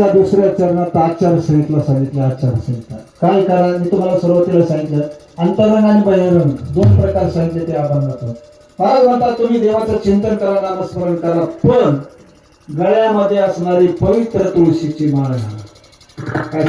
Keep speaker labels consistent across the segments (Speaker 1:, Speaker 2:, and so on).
Speaker 1: अभंगाच्या दुसऱ्या चरणात आचारसंहितेला सांगितलं आचारसंहिता. काय करा मी तुम्हाला सुरुवातीला सांगितलं अंतरंग आणि बहिरंग दोन प्रकार सांगितले ते अभंगात महाराज म्हणतात तुम्ही देवाचं चिंतन करा नामस्मरण करा पण गळ्यामध्ये असणारी पवित्र तुळशीची माळ घाला.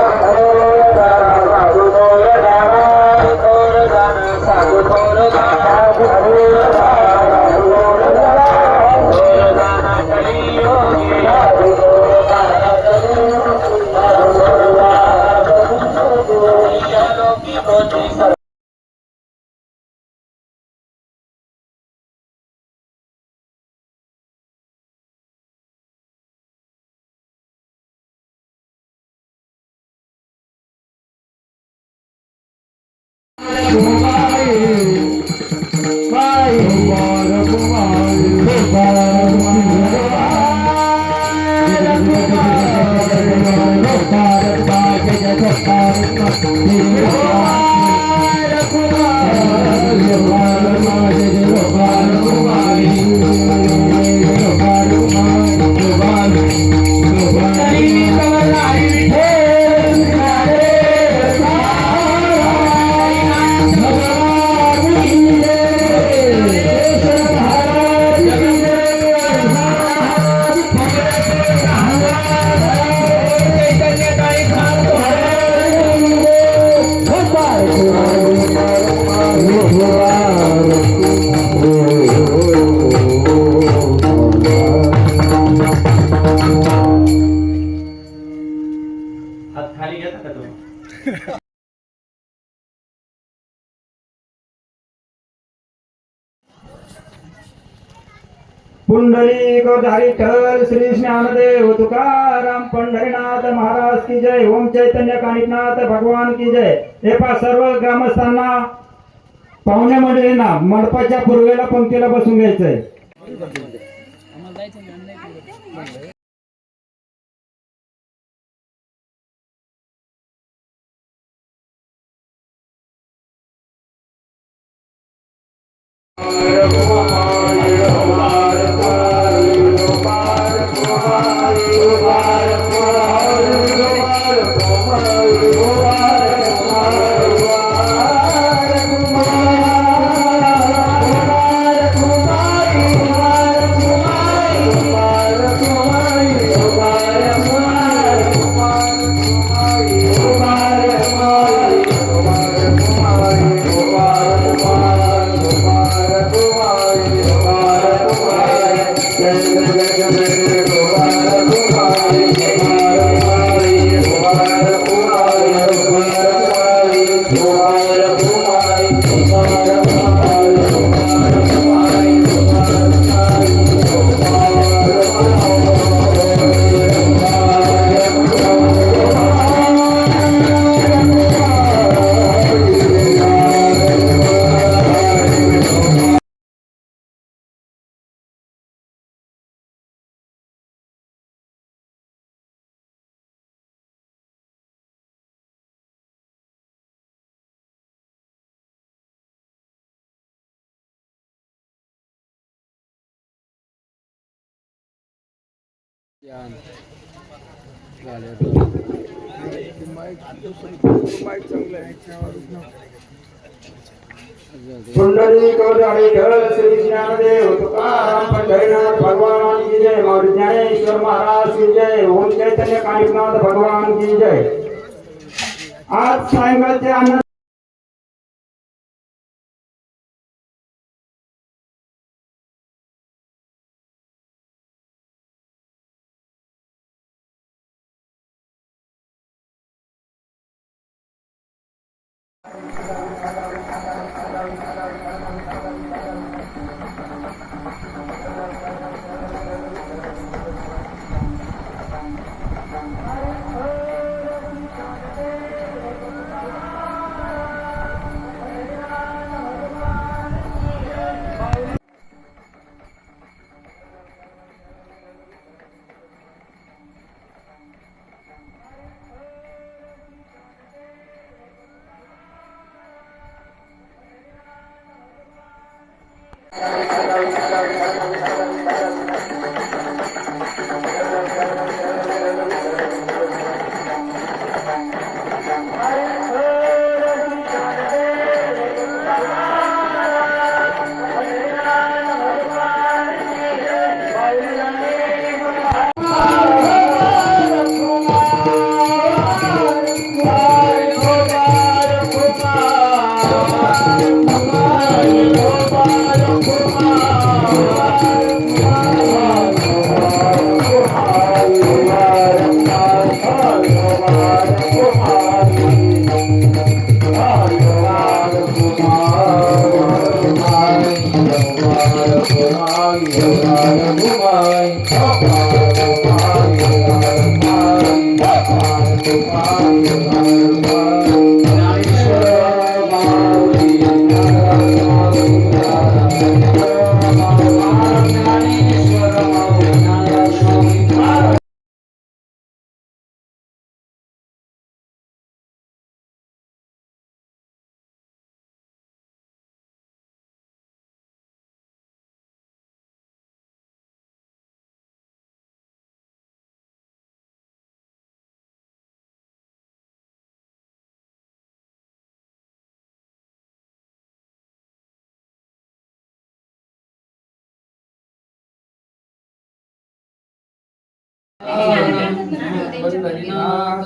Speaker 1: पुंडली गोधारी ठल श्री ज्ञानदेव तुकाराम पंढरीनाथ महाराज की जय। ओम चैतन्य कानिकनाथ भगवान की जय। हे पा सर्व ग्रामस्थांना पाहुण्या मंडळींना मंडपाच्या पूर्वेला पंक्तीला बसून घ्यायचंय.
Speaker 2: पुंडली गौरी ढळ श्री ज्ञानदेव तुकाराम पंढरीनाथ भगवान की जय और ज्ञानेश्वर महाराज की जय ओम चैतन्य कालिकनाथ भगवान की जय आज सायंकाळचे अन्न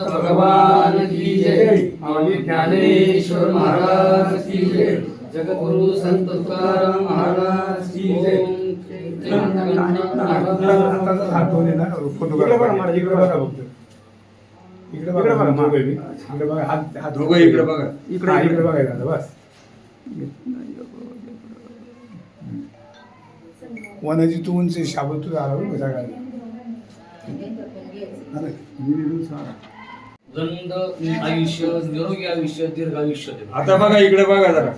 Speaker 1: भगवान की जय माऊली ज्ञानेश्वर महाराज की जय जगद्गुरु संत तुकाराम महाराज की जय
Speaker 3: हात इकडे बघा बघा दोघं इकडे बघा हात
Speaker 1: इकडे बघा.
Speaker 3: हा, इकडे बघायला बस वनाची तू उंच शाबत तू आला बघा
Speaker 1: दंड आयुष्य निरोगी आयुष्य दीर्घ आयुष्य.
Speaker 3: आता बघा इकडे बघा जरा.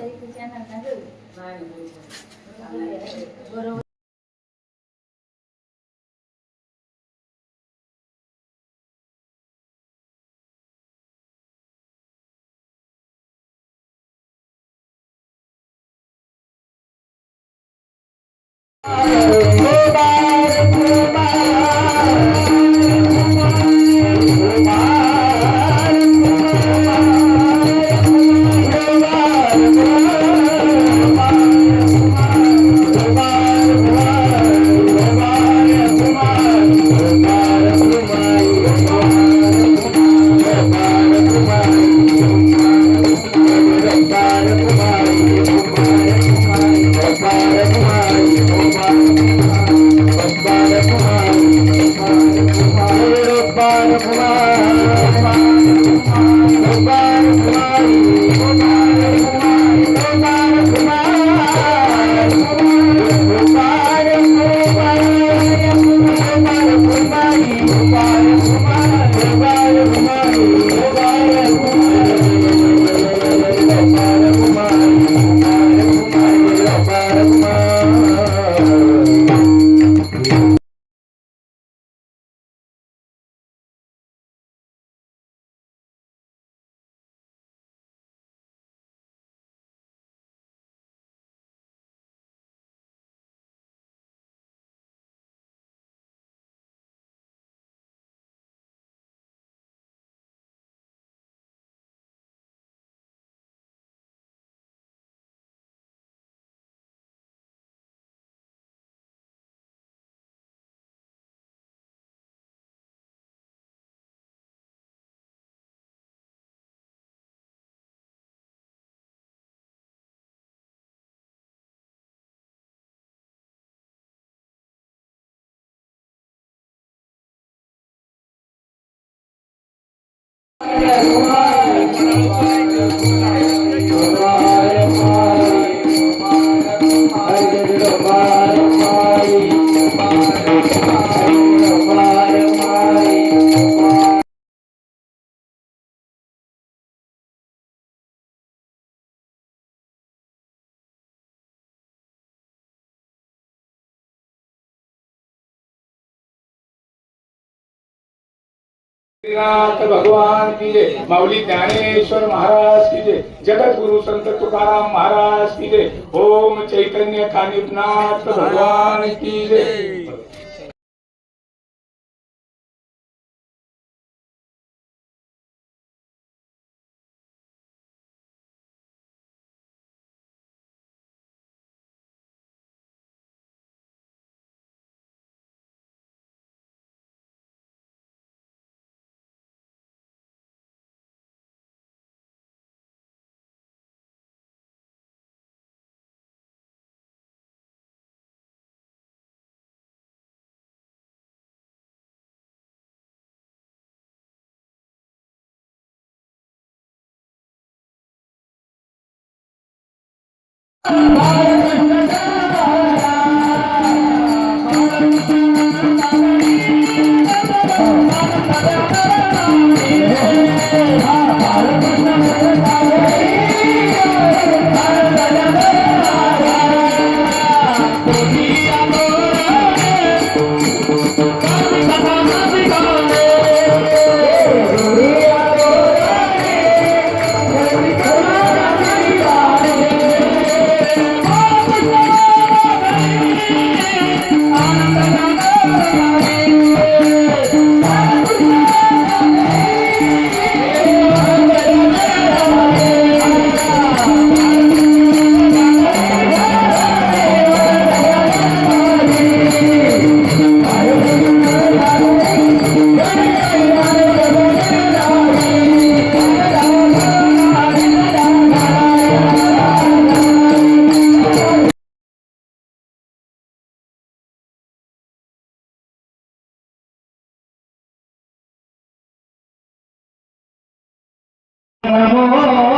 Speaker 3: Aleluia. भगवान की जय। माऊली ज्ञानेश्वर महाराज की जय। जगत गुरु संत तुकाराम महाराज की जय। ओम चैतन्य कानिपनाथ भगवान की जय।
Speaker 2: Thank you. गवळण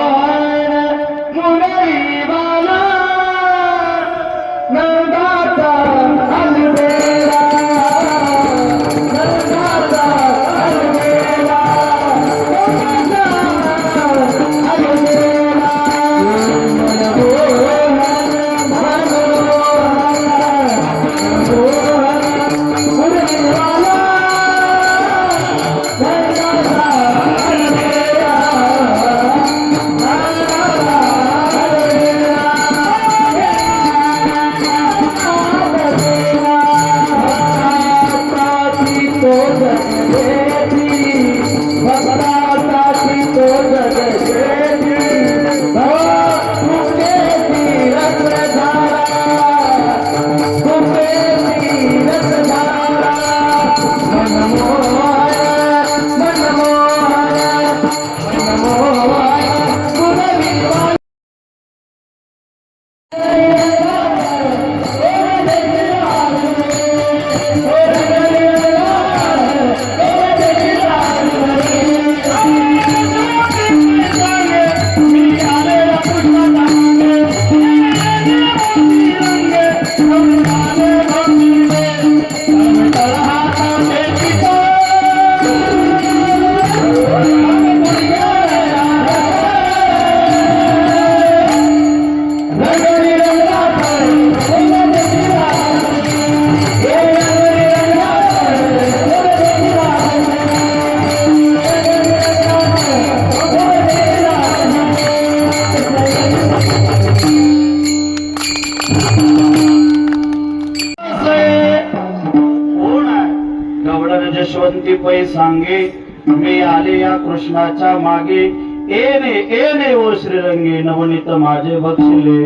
Speaker 2: पै सांगे मी आले या कृष्णाच्या मागे. एने एने ओ श्रीरंगे नवनीत माझे बक्षिले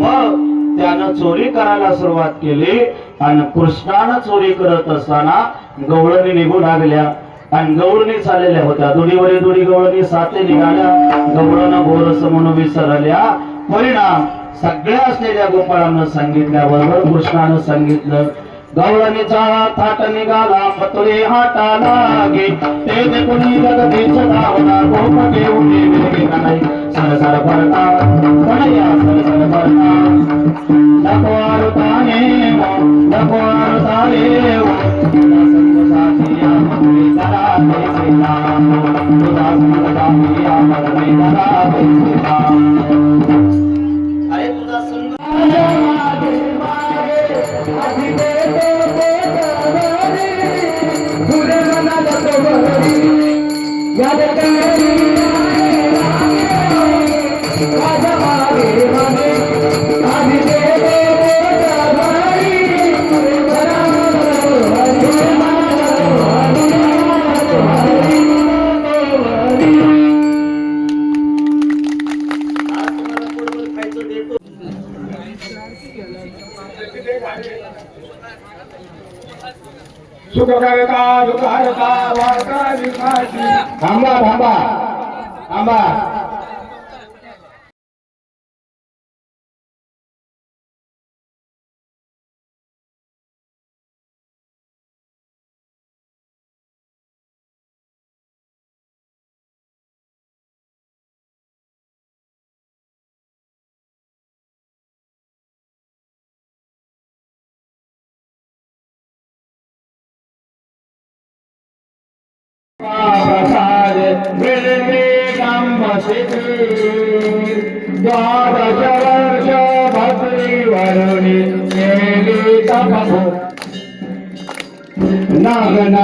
Speaker 2: मग त्यानं चोरी करायला सुरुवात केली आणि कृष्णानं चोरी करत असताना गवळणी निघू लागल्या. आणि गवळणी चाललेल्या होत्या. दुडीवरी दुडी गवळणी साथे निघाल्या. गवळण गोरस म्हणून विसरल्या. परिणाम सगळ्या असलेल्या गोपाळानं सांगितल्याबरोबर कृष्णानं सांगितलं
Speaker 4: गवळणीचा थाट निघाला पतुळे हाटा लागे. ते देखुनी जगदीश धावला गोप घेऊन नाही. सर सर भरता. कणया सर सर भरता. नको आरुताने नको आरुताने संग साथिया मधुरे जरा मधुरे जरा
Speaker 2: या थांबा. थांबा. द्वादश वर्ष भद्री वरुणी केली तपभू नग्न